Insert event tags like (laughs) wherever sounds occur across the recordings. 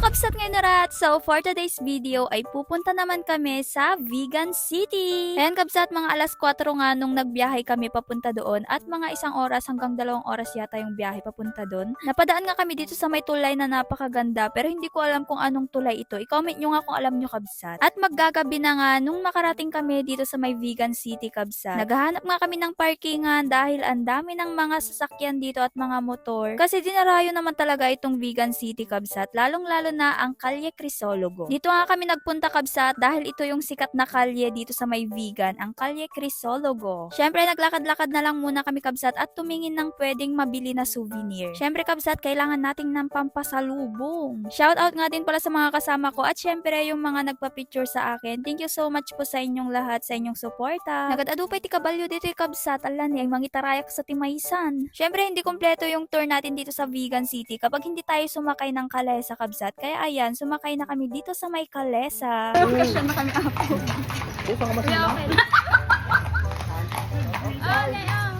Kabsat ngayon na rat. So, for today's video ay pupunta naman kami sa Vegan City. Ayan, Kabsat, mga alas 4 nga nung nagbiyahe kami papunta doon at mga isang oras hanggang dalawang oras yata yung biyahe papunta doon. Napadaan nga kami dito sa may tulay na napakaganda pero hindi ko alam kung anong tulay ito. I-comment nyo nga kung alam nyo, Kabsat. At maggagabi na nga nung makarating kami dito sa may Vegan City, Kabsat. Naghahanap nga kami ng parkingan dahil ang dami ng mga sasakyan dito at mga motor. Kasi dinarayo naman talaga itong Vegan City, Kabsat. Lalong-lalo na ang Kalye Crisologo. Dito nga kami nagpunta, Kabsat, dahil ito yung sikat na kalye dito sa may Vegan, ang Kalye Crisologo. Syempre, naglakad-lakad na lang muna kami, Kabsat, at tumingin ng pwedeng mabili na souvenir. Syempre, Kabsat, kailangan nating ng pampasalubong. Shoutout nga din pala sa mga kasama ko at syempre yung mga nagpa-picture sa akin. Thank you so much po sa inyong lahat, sa inyong suporta. Nagadadupay ti kabalyo dito yung Kabsat, alan ay mangitarayak sa Timaysan. Syempre, hindi kompleto yung tour natin dito sa Vegan City kapag hindi tayo sumakay ng Kalesa, Kabsat. Kaya ayan, sumakay na kami dito sa may Kalesa. Bakasyon na kami ako. Upang mas Kuya, okay. (laughs) Okay, ah.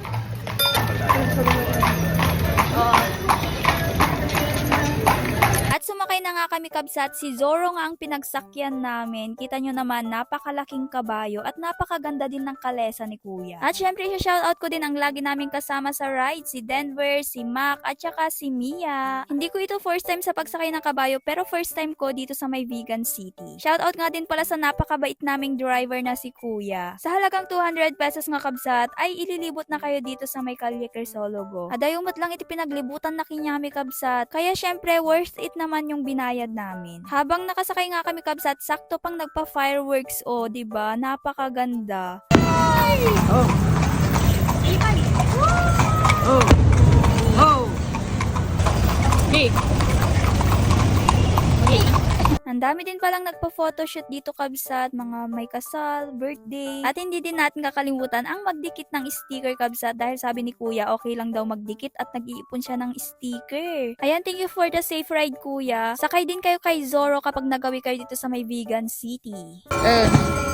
Nga kami kabsat, si Zoro nga ang pinagsakyan namin. Kita nyo naman, napakalaking kabayo at napakaganda din ng kalesa ni Kuya. At syempre, shoutout ko din ang lagi namin kasama sa ride, si Denver, si Mac, at saka si Mia. Hindi ko ito first time sa pagsakay ng kabayo, pero first time ko dito sa may Vegan City. Shoutout nga din pala sa napakabait naming driver na si Kuya. Sa halagang 200 pesos nga kabsat, ay ililibot na kayo dito sa may Kalye Crisologo. Adayumot lang iti pinaglibutan na kinyami kabsat. Kaya syempre, worth it naman yung binayad namin. Habang nakasakay nga kami kabsat, sakto pang nagpa-fireworks o, 'di ba? Napakaganda. Oh! Oh! Oh! Hey! Ang dami din palang nagpa-photoshoot dito kabsat, mga may kasal, birthday. At hindi din natin kakalimutan ang magdikit ng sticker kabsat dahil sabi ni kuya okay lang daw magdikit at nag-iipon siya ng sticker. Ayan, thank you for the safe ride kuya. Sakay din kayo kay Zoro kapag nagawi kayo dito sa may Vegan City. Eh!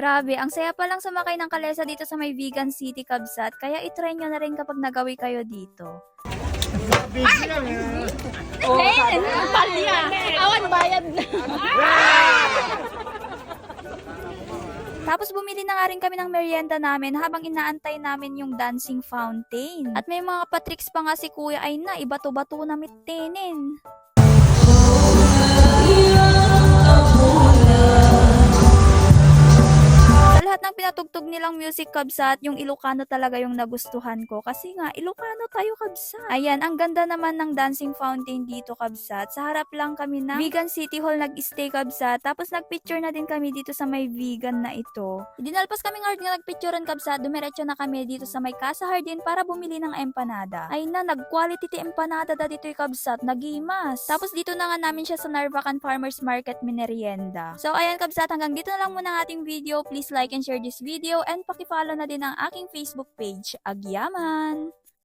Grabe, ang saya pa lang sumakay ng kalesa dito sa may Vegan City kabsat, kaya itry nyo na rin kapag nagawi kayo dito. Eh, palya. Awan bayad na. Tapos bumili na nga rin kami ng merienda namin habang inaantay namin yung dancing fountain. At may mga patricks pa nga si kuya ay na, ibato-bato na mitinin. Lahat ng pinatugtog nilang music kabsat, yung Ilocano talaga yung nagustuhan ko. Kasi nga, Ilocano tayo kabsat. Ayan, ang ganda naman ng dancing fountain dito kabsat. Sa harap lang kami ng Vegan City Hall nag-stay kabsat. Tapos nagpicture na din kami dito sa may vegan na ito. Dinalpas kami hard nga nagpicturean kabsat. Dumiretso na kami dito sa may Casa Hardin para bumili ng empanada. Ay na, nag-quality ti empanada da dito kabsat. Nagimas. Tapos dito na nga namin siya sa Narvacan Farmers Market Minerienda. So ayan kabsat, hanggang dito na lang muna ang ating video. Please like and share this video and pakifollow na din ang aking Facebook page. Agyaman!